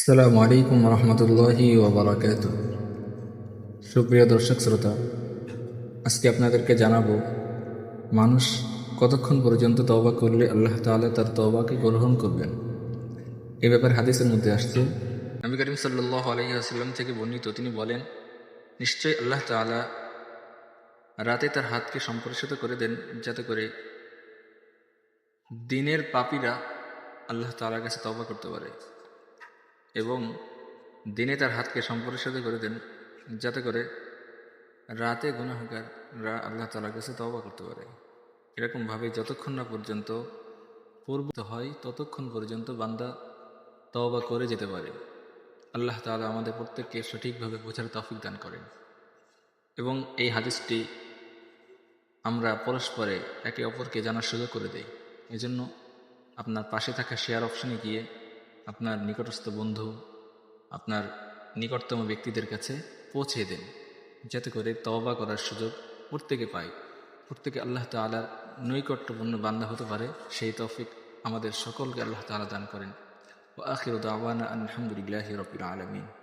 আসসালামু আলাইকুম রহমতুল্লাহি ওবরাকাত সুপ্রিয় দর্শক শ্রোতা, আজকে আপনাদেরকে জানাব, মানুষ কতক্ষণ পর্যন্ত তওবা করলে আল্লাহ তাআলা তার তওবাকে গ্রহণ করবেন? এ ব্যাপারে হাদিসের মধ্যে আসছে, নবী করিম সাল্লাহ আলহিহাস্লাম থেকে বর্ণিত, তিনি বলেন, নিশ্চয়ই আল্লাহ তাআলা রাতে তার হাতকে সম্প্রসারিত করে দেন, যাতে করে দিনের পাপীরা আল্লাহ তাআলার কাছে তওবা করতে পারে। এবং দিনে তার হাতকে সম্প্রসারিত করে দেন, যাতে করে রাতে গুনাহগাররা আল্লাহ তালার কাছে তওবা করতে পারে। এরকমভাবে যতক্ষণ না পর্যন্ত পূর্বিত হয়, ততক্ষণ পর্যন্ত বান্দা তওবা করে যেতে পারে। আল্লাহ তাআলা আমাদের প্রত্যেককে সঠিকভাবে বোঝার তৌফিক দান করেন। এবং এই হাদিসটি আমরা পরস্পরে একে অপরকে জানার সুযোগ করে দেই। এজন্য আপনার পাশে থাকা শেয়ার অপশনে গিয়ে আপনার নিকটস্থ বন্ধু, আপনার নিকটতম ব্যক্তিদের কাছে পৌঁছে দেন। যাতে করে তওবা করার সুযোগ প্রত্যেকে পায়। প্রত্যেকে আল্লাহ তালার নৈকট্যপূর্ণ বান্দা হতে পারে, সেই তফিক আমাদের সকলকে আল্লাহ তালা দান করেন। ও আখির আলহামদুলিল্লাহ রবিল আলমিন।